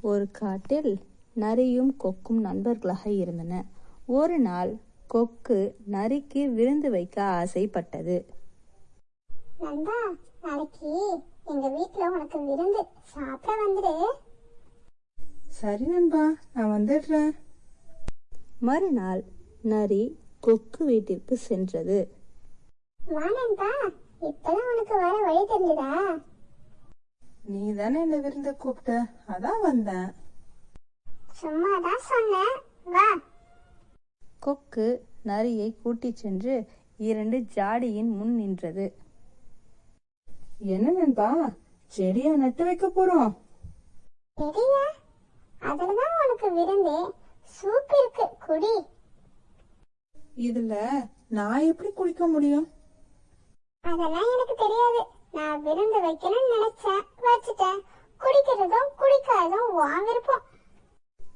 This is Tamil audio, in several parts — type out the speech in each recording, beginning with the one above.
ஒரு காட்டில் நரியும் கொக்கும் நண்பர்களாக இருந்தன. ஒரு நாள் கொக்கு நரிக்கு விருந்து வைக்க ஆசைப்பட்டது. நண்பா நாளைக்கு எங்க வீட்ல உனக்கு விருந்து. சாப்பிட வந்துடு. சரி நண்பா நான் வந்துடுறேன். மறுநாள் நரி கொக்கு வீட்டிற்கு சென்றது. வா நண்பா இப்பதான் உனக்கு வர வழி தெரிஞ்சுதா? நீ தானே என்ன விருந்த கூப்பிட்ட? அதான் வந்தேன். சும்மா தான் சொன்னேன். வா. கொக்கு நரியை கூட்டிச் சென்று இரண்டு ஜாடியின் முன் நின்றது. என்ன நண்பா? செடியா நட்டு வைக்க போறோம். தெரியா அதுலதான் உனக்கு விருந்து. சூப் இருக்கு. குடி. இதுல நான் எப்படி குளிக்க முடியும்? அதெல்லாம் எனக்கு தெரியாது. நான் விருந்து வைக்கணும்னு நினைச்சேன். வச்சுட்டேன். குடிக்கிறதும் குடிக்காததும் உன் விருப்பம்.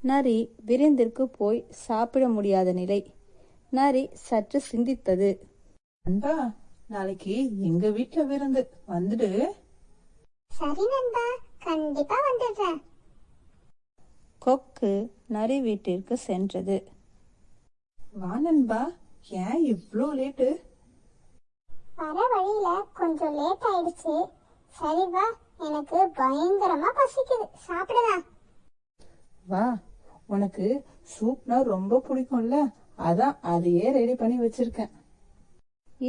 நரி விருந்திற்கு போய் சாப்பிட முடியாத நிலை. நரி சற்று சிந்தித்தது. நண்பா நாளைக்கு எங்க வீட்ல விருந்து? வந்துடு. சரி நண்பா கண்டிப்பா வந்துடுறேன். கொக்கு நரி வீட்டிற்கு சென்றது. வா நண்பா ஏன் இவ்ளோ லேட்டு? வர வழியில கொஞ்சம் லேட் ஆயிடுச்சு. சரி வா எனக்கு பயங்கரமா பசிக்குது. சாப்பிடலாம் வா உனக்கு சூப்னா ரொம்ப பிடிக்கும்ல? அதான் அதையே ரெடி பண்ணி வச்சிருக்கேன்.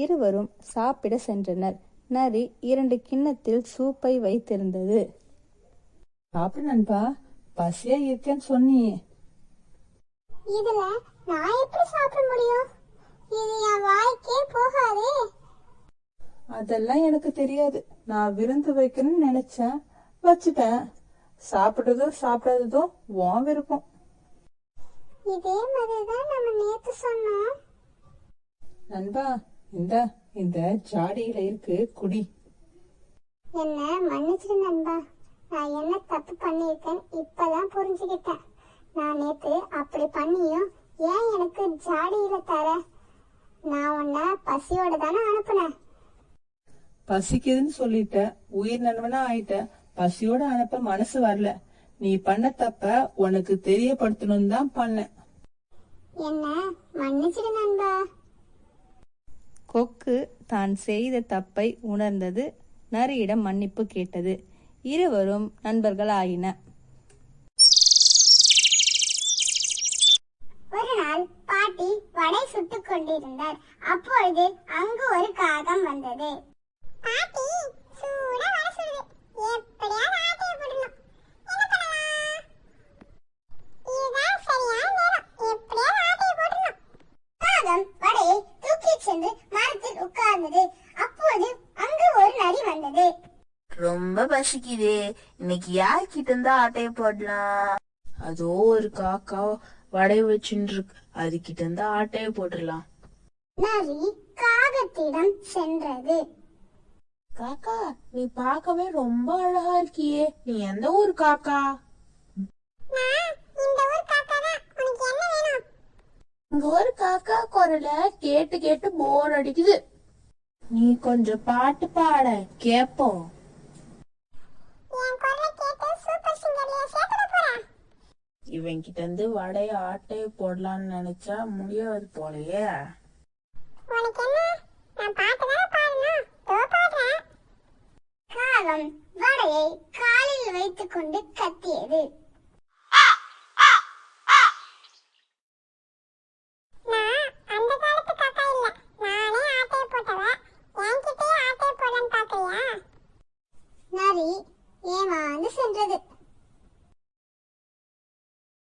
இருவரும் சாப்பிட சென்றனர். நரி இரண்டு கிண்ணத்தில் சூப்பை வைத்திருந்தது. சாப்பிடு நண்பா பசியா இருக்கேன்னு சொன்னியே. இதுல நான் எப்படி சாப்பிட முடியும்? இது என் வாய்க்கே போகாதே. அதெல்லாம் எனக்கு தெரியாது. நான் விருந்து வைக்கணும்னு நினைச்சேன். வச்சுட்டேன். சாப்பிட்டதோ சாப்பிடாததோ உன் விருப்பம். இதே மாதிரிதான் நம்ம நேத்து சொன்னோம். நண்பா இந்த இந்த ஜாடியில இருக்கு குடி. என்ன மன்னிச்சிடு நண்பா. நான் என்ன தப்பு பண்ணியிருக்கேன் இப்பதான் புரிஞ்சுக்கிட்டேன். நான் நேத்து அப்படி பண்ணியும் ஏன் எனக்கு ஜாடியில தர? நான் உன்னை பசியோட தானே அனுப்புனேன். பசிக்குதுன்னு சொல்லிட்ட உயிர் நண்பனா ஆயிட்ட பசியோட அனுப்ப மனசு வரல. நீ பண்ண தப்ப உனக்கு தெரியப்படுத்தணும் தான் பண்ணேன். என்ன? மன்னிச்சிடு நண்பா. கொக்கு தான் செய்த தப்பை உணர்ந்தது நரியிடம் மன்னிப்பு கேட்டது. இருவரும் நண்பர்கள் ஆயின ஒரு நாள் பாட்டி வடை சுட்டுக் கொண்டிருந்தார். அப்பொழுது அங்கு ஒரு காகம் வந்தது பாட்டி சூடா வடை சுடுது எப்படியாவது ஆட்டைய போடணும் என்ன பண்ணலாம் இதுதான் சரியான நேரம் எப்படியாவது ஆட்டைய போடணும் காகம் வடையை தூக்கிச் சென்று மரத்தில் உட்கார்ந்தது அப்போது அங்கு ஒரு வந்தது ரொம்ப பசிக்குதே. இன்னைக்கு யார்கிட்ட இருந்தா ஆட்டைய போடலாம்? அதோ ஒரு காக்கா வடை வச்சுட்டு இருக்கு அதுகிட்ட இருந்தா ஆட்டைய போட்டுடலாம். நரி காகத்திடம் சென்றது. காக்கா நீ பார்க்கவே ரொம்ப அழகா இருக்கியே. நீ எந்த ஊர் காக்கா? இந்த ஊர் காக்கா குரல கேட்டு கேட்டு போர் அடிக்குது. நீ கொஞ்சம் பாட்டு பாட கேப்போம். இவன் கிட்ட இருந்து வடைய ஆட்டைய போடலாம்னு நினைச்சா முடியாது போலயே. காகம் வடையை காலில் வைத்துக் கொண்டு கத்தியது.